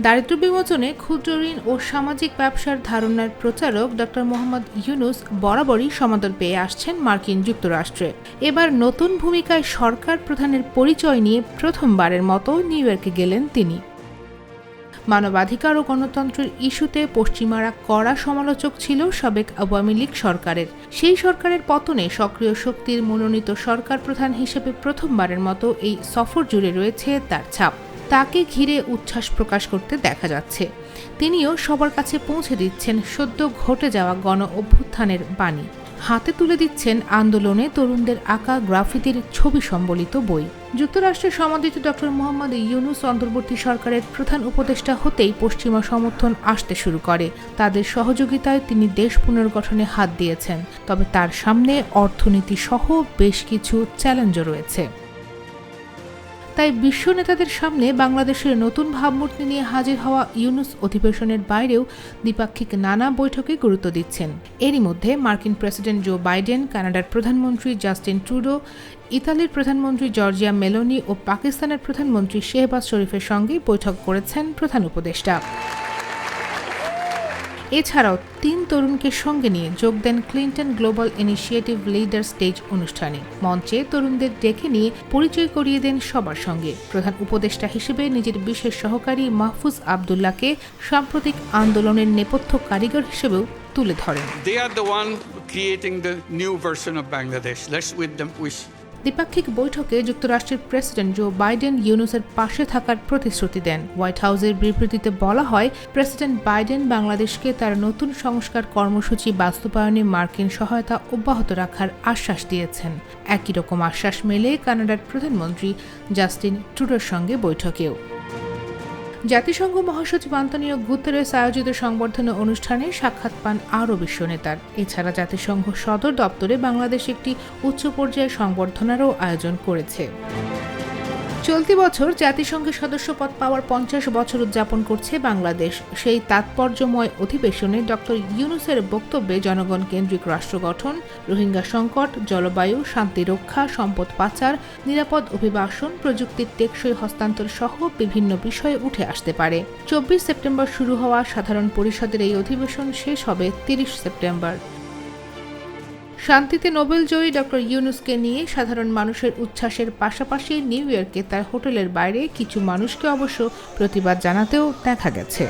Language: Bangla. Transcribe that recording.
দারিদ্র বিমোচনে ক্ষুদ্র ঋণ ও সামাজিক ব্যবসার ধারণার প্রচারক ডক্টর মোহাম্মদ ইউনুস বরাবরই সমাদর পেয়ে আসছেন মার্কিন যুক্তরাষ্ট্রে। এবার নতুন ভূমিকায় সরকার প্রধানের পরিচয় নিয়ে প্রথমবারের মতো নিউ ইয়র্কে গেলেন তিনি। মানবাধিকার ও গণতন্ত্রের ইস্যুতে পশ্চিমারা কড়া সমালোচক ছিল সাবেক আওয়ামী লীগ সরকারের। সেই সরকারের পতনে সক্রিয় শক্তির মনোনীত সরকার প্রধান হিসেবে প্রথমবারের মতো এই সফর জুড়ে রয়েছে তার ছাপ। তাকে ঘিরে উচ্ছ্বাস প্রকাশ করতে দেখা যাচ্ছে। তিনিও সবার কাছে পৌঁছে দিচ্ছেন সদ্য ঘটে যাওয়া গণ অভ্যুত্থানের বাণী। হাতে তুলে দিচ্ছেন আন্দোলনে তরুণদের আঁকা গ্রাফিতির ছবি সম্বলিত বই। যুক্তরাষ্ট্রের সমাদিত ডক্টর মোহাম্মদ ইউনুস অন্তর্বর্তী সরকারের প্রধান উপদেষ্টা হতেই পশ্চিমা সমর্থন আসতে শুরু করে। তাদের সহযোগিতায় তিনি দেশ পুনর্গঠনে হাত দিয়েছেন। তবে তার সামনে অর্থনীতি সহ বেশ কিছু চ্যালেঞ্জও রয়েছে। তাই বিশ্ব নেতাদের সামনে বাংলাদেশের নতুন ভাবমূর্তি নিয়ে হাজির হওয়া ইউনুস অধিবেশনের বাইরেও দ্বিপাক্ষিক নানা বৈঠকে গুরুত্ব দিচ্ছেন। এরই মধ্যে মার্কিন প্রেসিডেন্ট জো বাইডেন, কানাডার প্রধানমন্ত্রী জাস্টিন ট্রুডো, ইতালির প্রধানমন্ত্রী জর্জিয়া মেলোনি ও পাকিস্তানের প্রধানমন্ত্রী শেহবাজ শরীফের সঙ্গে বৈঠক করেছেন প্রধান উপদেষ্টা। এছাড়াও তিন তরুণকে সঙ্গে নিয়ে যোগ দেন Clinton Global Initiative leader stage অনুষ্ঠানে। মঞ্চে তরুণদের ডেকে নিয়ে পরিচয় করিয়ে দেন সবার সঙ্গে। প্রধান উপদেষ্টা হিসেবে নিজের বিশেষ সহকারী মাহফুজ আবদুল্লাহকে সাম্প্রতিক আন্দোলনের নেপথ্য কারিগর হিসেবেও তুলে ধরেন। They are the one creating the new version of Bangladesh. Let's with them wish দ্বিপাক্ষিক বৈঠকে যুক্তরাষ্ট্রের প্রেসিডেন্ট জো বাইডেন ইউনুসের পাশে থাকার প্রতিশ্রুতি দেন। হোয়াইট হাউসের বিবৃতিতে বলা হয়, প্রেসিডেন্ট বাইডেন বাংলাদেশকে তার নতুন সংস্কার কর্মসূচি বাস্তবায়নে মার্কিন সহায়তা অব্যাহত রাখার আশ্বাস দিয়েছেন। একই রকম আশ্বাস মেলে কানাডার প্রধানমন্ত্রী জাস্টিন ট্রুডোর সঙ্গে বৈঠকেও। জাতিসংঘ মহাসচিব আন্তনীয় গুতেরেস আয়োজিত সংবর্ধনা অনুষ্ঠানে সাক্ষাৎ পান আরও বিশ্ব নেতার। এছাড়া জাতিসংঘ সদর দপ্তরে বাংলাদেশ একটি উচ্চ পর্যায়ের সংবর্ধনারও আয়োজন করেছে। চলতি বছর জাতিসংঘের সদস্যপদ পাওয়ার পঞ্চাশ বছর উদযাপন করছে বাংলাদেশ। সেই তাৎপর্যময় অধিবেশনে ডক্টর ইউনুসের বক্তব্যে জনগণ কেন্দ্রিক রাষ্ট্র গঠন, রোহিঙ্গা সংকট, জলবায়ু, শান্তি রক্ষা, সম্পদ পাচার, নিরাপদ অভিবাসন, প্রযুক্তির টেকসই হস্তান্তর সহ বিভিন্ন বিষয়ে উঠে আসতে পারে। চব্বিশ সেপ্টেম্বর শুরু হওয়া সাধারণ পরিষদের এই অধিবেশন শেষ হবে তিরিশ সেপ্টেম্বর। শান্তিতে নোবেল জয়ী ডক্টর ইউনুসকে নিয়ে সাধারণ মানুষের উচ্ছ্বাসের পাশাপাশি নিউ ইয়র্কে তার হোটেলের বাইরে কিছু মানুষকে অবশ্য প্রতিবাদ জানাতেও দেখা গেছে।